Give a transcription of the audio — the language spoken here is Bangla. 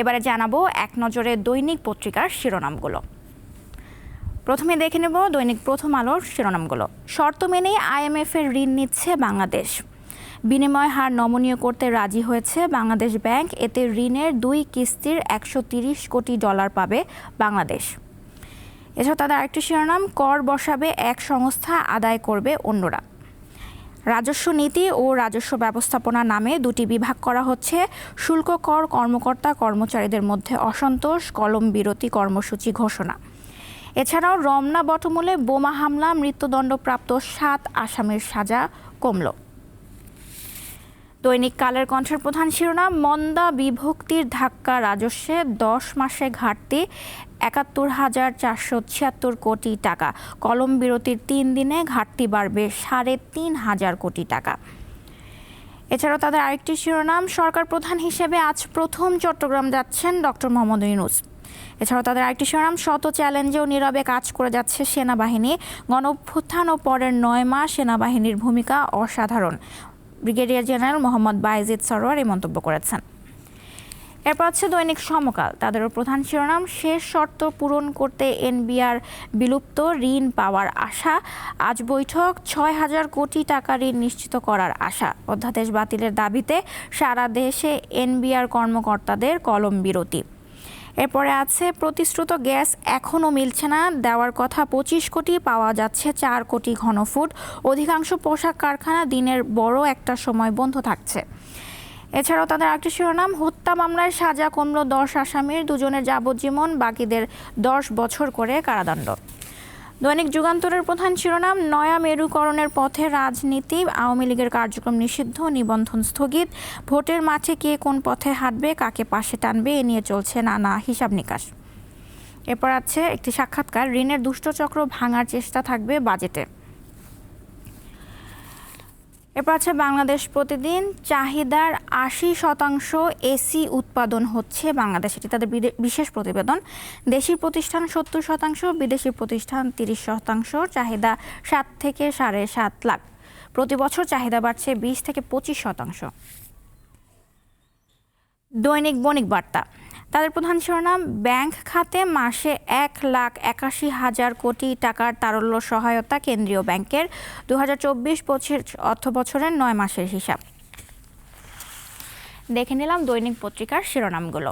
এবারে জানাব এক নজরে দৈনিক পত্রিকার শিরোনামগুলো। প্রথমে দেখে নেব দৈনিক প্রথম আলোর শিরোনামগুলো। শর্ত মেনেই আইএমএফ এর ঋণ নিচ্ছে বাংলাদেশ। বিনিময় হার নমনীয় করতে রাজি হয়েছে বাংলাদেশ ব্যাংক। এতে ঋণের দুই কিস্তির একশো কোটি ডলার পাবে বাংলাদেশ। এছাড়া তাদের আরেকটি শিরোনাম, কর বসাবে এক সংস্থা, আদায় করবে অন্যরা। রাজস্ব নীতি ও রাজস্ব ব্যবস্থাপনা নামে দুটি বিভাগ করা হচ্ছে। শুল্ক কর কর্মকর্তা কর্মচারীদের মধ্যে অসন্তোষ, কলম বিরতি কর্মসূচি ঘোষণা। এছাড়াও রমনা বটমূলে বোমা হামলা, মৃত্যুদণ্ডপ্রাপ্ত সাত আসামির সাজা কমল। দৈনিক কালের কণ্ঠের প্রধান শিরোনাম, মন্দা বিভক্তির ধাক্কা রাজস্বে দশ মাসে ঘাটতি, একাত্তর হাজার চারশো ছিয়াত্তর কোটি টাকা। কলম বিরতির তিন দিনে ঘাটতি বাড়বে সাড়ে তিন হাজার কোটি টাকা। এছাড়াও তাদের আরেকটি শিরোনাম, সরকার প্রধান হিসেবে আজ প্রথম চট্টগ্রাম যাচ্ছেন ডক্টর মোহাম্মদ ইউনুস। এছাড়াও তাদের আরেকটি শিরোনাম, শত চ্যালেঞ্জেও নীরবে কাজ করে যাচ্ছে সেনাবাহিনী। গণ অভ্যুত্থান ও পরের নয় মাস সেনাবাহিনীর ভূমিকা অসাধারণ। ব্রিগেডিয়ার জেনারেল মোহাম্মদ বাইজিদ সরোয়ার এই মন্তব্য করেছেন। এরপর হচ্ছে দৈনিক সমকাল। তাদেরও প্রধান শিরোনাম, শেষ শর্ত পূরণ করতে এনবিআর বিলুপ্ত ঋণ পাওয়ার আশা। আজ বৈঠক, ছয় হাজার কোটি টাকা ঋণ নিশ্চিত করার আশা। অধ্যাদেশ বাতিলের দাবিতে সারা দেশে এনবিআর কর্মকর্তাদের কলম বিরতি। এরপরে আছে, প্রতিশ্রুত গ্যাস এখনও মিলছে না, দেওয়ার কথা পঁচিশ কোটি, পাওয়া যাচ্ছে চার কোটি ঘনফুট। অধিকাংশ পোশাক কারখানা দিনের বড় একটা সময় বন্ধ থাকছে। এছাড়াও তাদের আরেকটি শিরোনাম, হত্যা মামলায় সাজা কমল দশ আসামির, দুজনের যাবজ্জীবন, বাকিদের দশ বছর করে কারাদণ্ড। দৈনিক যুগান্তরের প্রধান শিরোনাম, নয়া মেরুকরণের পথে রাজনীতি। আওয়ামী লীগের কার্যক্রম নিষিদ্ধ, নিবন্ধন স্থগিত। ভোটের মাঠে কে কোন পথে হাঁটবে, কাকে পাশে টানবে, এ নিয়ে চলছে নানা হিসাব নিকাশ। এরপর আছে একটি সাক্ষাৎকার, ঋণের দুষ্টচক্র ভাঙার চেষ্টা থাকবে বাজেটে। এরপর আছে বাংলাদেশ প্রতিদিন চাহিদার আশি শতাংশ এসি উৎপাদন হচ্ছে বাংলাদেশ। এটি তাদের বিশেষ প্রতিবেদন। দেশি প্রতিষ্ঠান সত্তর শতাংশ, বিদেশি প্রতিষ্ঠান তিরিশ শতাংশ, চাহিদা সাত থেকে সাড়ে সাত লাখ। প্রতি বছর চাহিদা বাড়ছে বিশ থেকে পঁচিশ শতাংশ। দৈনিক বণিক বার্তা। তাদের প্রধান শিরোনাম, ব্যাংক খাতে মাসে এক লাখ একাশি হাজার কোটি টাকার তারল্য সহায়তা কেন্দ্রীয় ব্যাংকের দু হাজার চব্বিশ পঁচিশ অর্থ বছরের নয় মাসের হিসাব। দেখে নিলাম দৈনিক পত্রিকার শিরোনামগুলো।